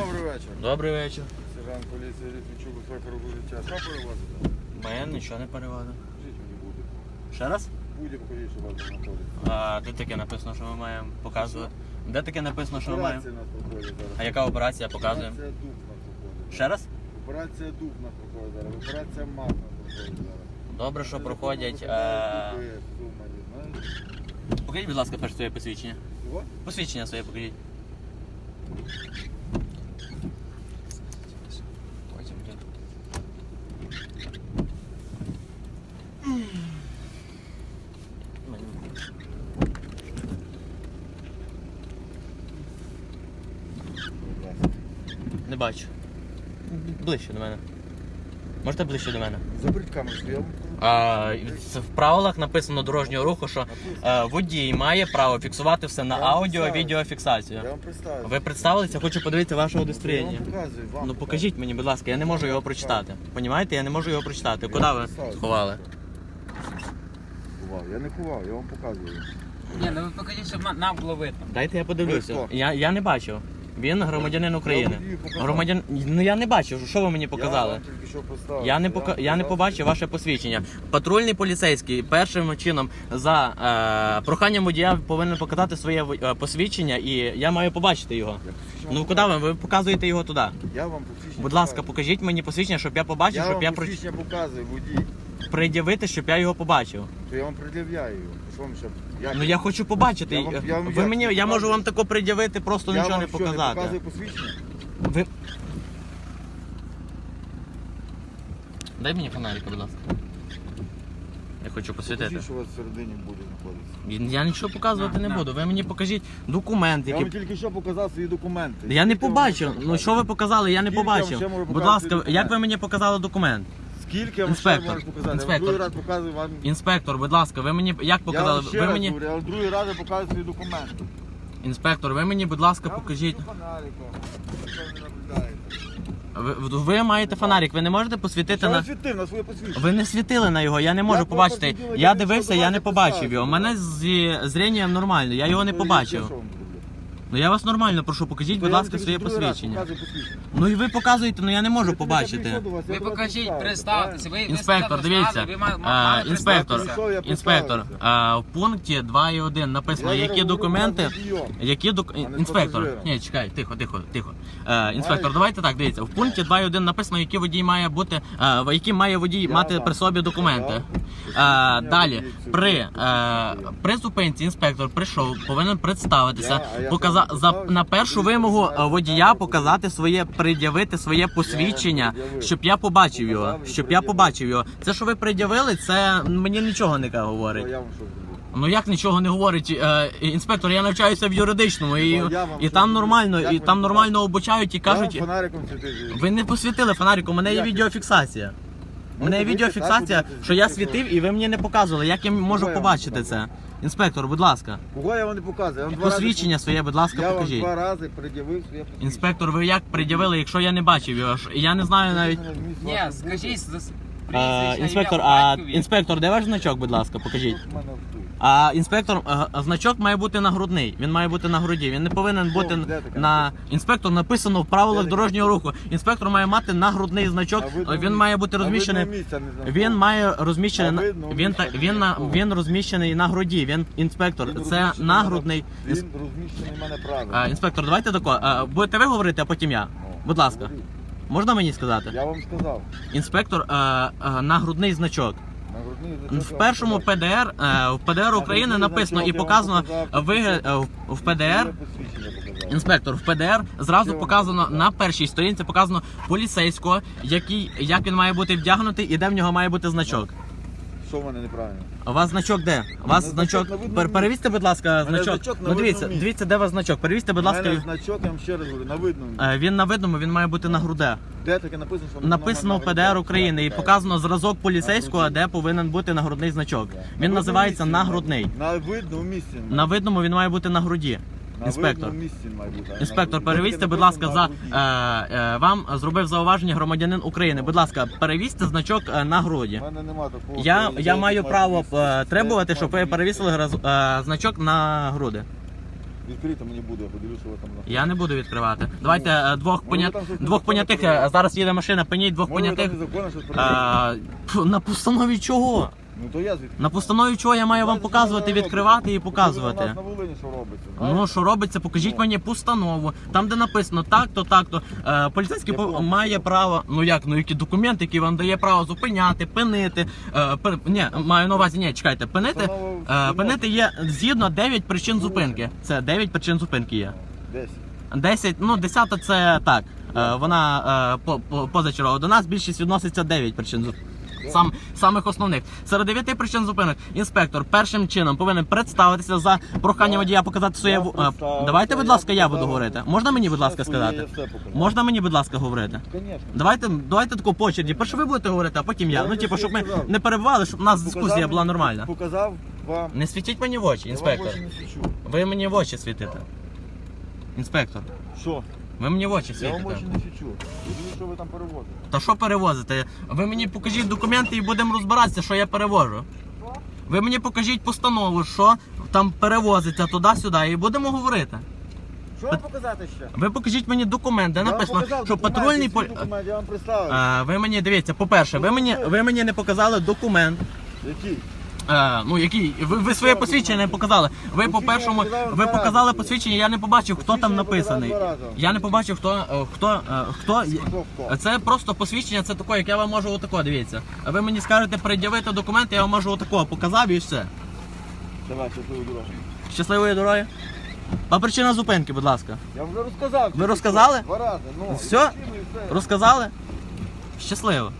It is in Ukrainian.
Добрий вечір. Добрий вечір. Сержант поліції Літвічук, безпека року життя. Що перевозите? Мене нічого не переводить. Скажіть мені буде. Ще раз? Буде покажіть, що вас знаходиться. А де таке написано, що ми маємо показувати? Де таке написано, що ми маємо? Операція у нас проходить зараз. А яка операція показує? Операція Дуб у нас проходить. Ще раз? Операція Дуб у нас проходить зараз. Операція МАП у нас проходить зараз. Добре, що проходять. Е... Покажіть, будь ласка, перше своє посвідчення. Чого? Посвідчення своє покажіть. Потім, блін. Будь ласка. Не бачу. Ближче до мене. Можете ближче до мене? Заберіть камеру, я вам покажу. А, це в правилах написано дорожнього руху, що е, водій має право фіксувати все на Я вам аудіо, представив. відеофіксацію. Я вам представлю. Ви представилися, хочу подивитися ваше Я удостоверення. вам показую, вам. Ну покажіть мені, будь ласка, я не можу його прочитати. Понімаєте, я не можу його прочитати. Куди ви сховали? Ховав. Я не ховав, я вам показую. Ні, ну ви покажіть, щоб на- нам було видно. Дайте я Ви подивлюся. хто? Я, я не бачив. Він громадянин України. Я показав. Громадян. Ну я не бачив. Що ви мені Я показали? вам тільки що поставив. Я не пока... вам я не показав, побачив ваше посвідчення. Патрульний поліцейський першим чином за е, проханням водія повинен показати своє в- е, посвідчення, і я маю побачити його. Ну куди ви? Ви показуєте його туди. Я вам посвідчення Будь ласка, показую. покажіть мені посвідчення, щоб я побачив, Я щоб вам я про... посвідчення показую, водій. Пред'явити, щоб я його побачив. То я вам пред'являю його. Що вам ще? Ну я хочу побачити. Я вам- я вам ви як мені, я показую? можу вам тако пред'явити, просто я нічого вам не що, показати. показую посвідчення? Ви... Дай мені фонарика, будь ласка. Я хочу посвітити. Покажіть, що у вас всередині буде знаходитися. Я нічого показувати не буду. Ви мені покажіть документ, Я вам який. тільки що показав свої документи. Я не Скільки вам побачив. ще Ну що ви показали, я не Скільки я вам побачив. можу Будь показати ласка, документ? як ви мені показали документ? Скільки я вам Інспектор, ще можу показати? Я інспектор. другий раз показую вам. Інспектор, будь ласка, ви мені як Я показали? вам ще Ви раз мені говорю, я вам другий раз показую свої документи. інспектор, ви мені, будь ласка, Я вам покажіть. фонариком. Що ви наблюдаєте? Ви, ви маєте фонарик, ви не можете посвітити Що на. світив на своє посвідчення? Ви не світили на його, я не можу Я побачити. Я я дивився, я не до побачив його. У мене зі зрінням нормально, я його не Ну, побачив. я вам зроблю? Ну я вас нормально прошу, покажіть, будь ласка, своє посвідчення. Ну і ви показуєте, ну я не можу побачити. Ви покажіть, представтеся. Ви, ви Інспектор, сказали, дивіться, ви ма- інспектор, представитися. Інспектор, а, в пункті 2.1 написано, Я які говорю, документи, які док... не інспектор, ні, чекай, тихо, тихо, тихо. Е, інспектор, давайте так, дивіться, в пункті 2.1 написано, які водій має бути, е, в- які має водій мати при собі документи. Е, далі, при, е, при зупинці інспектор прийшов, повинен представитися, показа... за... на першу вимогу е, водія показати своє, пред'явити своє посвідчення, щоб я побачив його, щоб я побачив його. Це, що ви пред'явили, це мені нічого не говорить. Зроблю? Ну як нічого не говорить е, інспектор, я навчаюся в юридичному і, Ну, і там нормально, і там нормально обучають і кажуть, фонариком ви не посвітили фонарик, у мене є відеофіксація. У мене є відеофіксація, що я світив і ви мені не показували. Як я можу я побачити це? Інспектор, будь ласка, Кого я вам не показую? Я вам два рази посвідчення своє, будь Я ласка, вам покажіть. два рази пред'явив своє посвідчення. Інспектор, ви як пред'явили, якщо я не бачив його? ж? Я не знаю навіть. Ні, скажіть, за с- Е, інспектор, а інспектор, де ваш значок, будь ласка, покажіть. А інспектор, е, значок має бути нагрудний. Він має бути на груді. Він не повинен бути на інспектор. Написано в правилах дорожнього руху. Інспектор має мати нагрудний значок. А видно Він має бути а видно розміщений. місця не знаю. Він має розміщений А на видно він та місця він на він розміщений на груді. Він інспектор. Він Це розміщений нагрудний. мене- Він розміщений в мене правильно. А, інспектор, давайте тако. Будете ви говорити, а потім я. Будь ласка. Можна мені сказати? Я вам сказав. Інспектор, е, е, нагрудний значок. Нагрудний В першому. ПДР е, в ПДР України написано і показано вигляд е, в- ПДР. Інспектор в ПДР зразу показано на першій сторінці показано поліцейського, який як він має бути вдягнутий і де в нього має бути значок. Мене неправильно? У вас значок де? У вас Ну, значок. значок на видному Пер- Перевізьте, будь ласка, мене значок. значок на Ну дивіться, видному місці. дивіться, де у вас значок. Перевізьте, будь У мене ласка. значок, я вам ще раз говорю, на видному. Е, Він на видному, він має бути на груде. Де таке написано, що Написано ПДР України і показано зразок поліцейського, де повинен бути нагрудний значок. Він називається нагрудний. На видному місці. На видному він має бути на груді. Інспектор. Інспектор, перевізьте, будь ласка, за е, е, вам зробив зауваження громадянин України. Будь ласка, перевізьте значок е, на груді. У мене нема такого. Я, я маю право е, требувати, щоб ви перевісили граз- е, значок на груди. Відкрийте мені буде, я подивлюся, що ви там знаходите. Я не буду відкривати. Давайте е, двох Може, понят... там щось двох понятих. е. Зараз їде машина, пеніть двох Може, ви понятих. там незаконно щось перебуваєте? А, пф, на постанові чого? Ну то я звідки? На постанові чого я маю вам показувати, відкривати і показувати. На Волині що робиться. Ну що робиться, покажіть Ну. мені постанову. Там, де написано так-то, так-то. Е, поліцейський по- має право. Ну як, ну які документи, які вам дає право зупиняти, пинити. Е, пер- ні, маю на увазі, ні, чекайте, пинити. Е, пинити є згідно 9 причин зупинки. Це 9 причин зупинки є. Десь. 10, ну 10 це так. Е, вона е, по, по, позачергова. До нас більшість відноситься 9 причин зупинки. Сам, самих основних. Серед 9 причин зупинок інспектор першим чином повинен представитися за проханням водія показати своє. В- е, Давайте, будь ласка, я буду говорити. Можна мені, будь ласка, сказати? Можна мені, будь ласка, говорити? Давайте, давайте таку по черзі. Перше ви будете говорити, а потім я. Я Ну, вже типу, щоб ми сказав. не перебивали, щоб у нас дискусія була нормальна. Показав вам. Не світіть мені в очі, Я вам інспектор. не свічу. Ви мені в очі світите. Інспектор, Що? Ви мені в очі Я вам світите. очі не свічу. Я думаю, що ви там перевозите. Та що перевозите? Ви мені покажіть документи і будемо розбиратися, що я перевожу. Ви мені покажіть постанову, що там перевозиться туди-сюди, і будемо говорити. Що вам показати ще? Ви покажіть мені документ, де Я вам написано, показав що документ, патрульний який полі... документ, Я вам представив. Е, ви мені дивіться, по-перше, ви мені, ви мені не показали документ. Який? Е, ну який ви, ви своє посвідчення не показали. Ви по першому ви показали посвідчення. Я не побачив, хто там написаний. Я не побачив, хто е, хто е, хто. Хто? Це просто посвідчення, це таке, як я вам можу отако, дивіться. А ви мені скажете пред'явити документи, я вам можу отако показав і все. Давай, щасливу дорогу. Щасливої дороги. А причина зупинки, будь ласка. Я вже розказав. Ви розказали? Два рази. Ну, все. Розказали? Щасливо.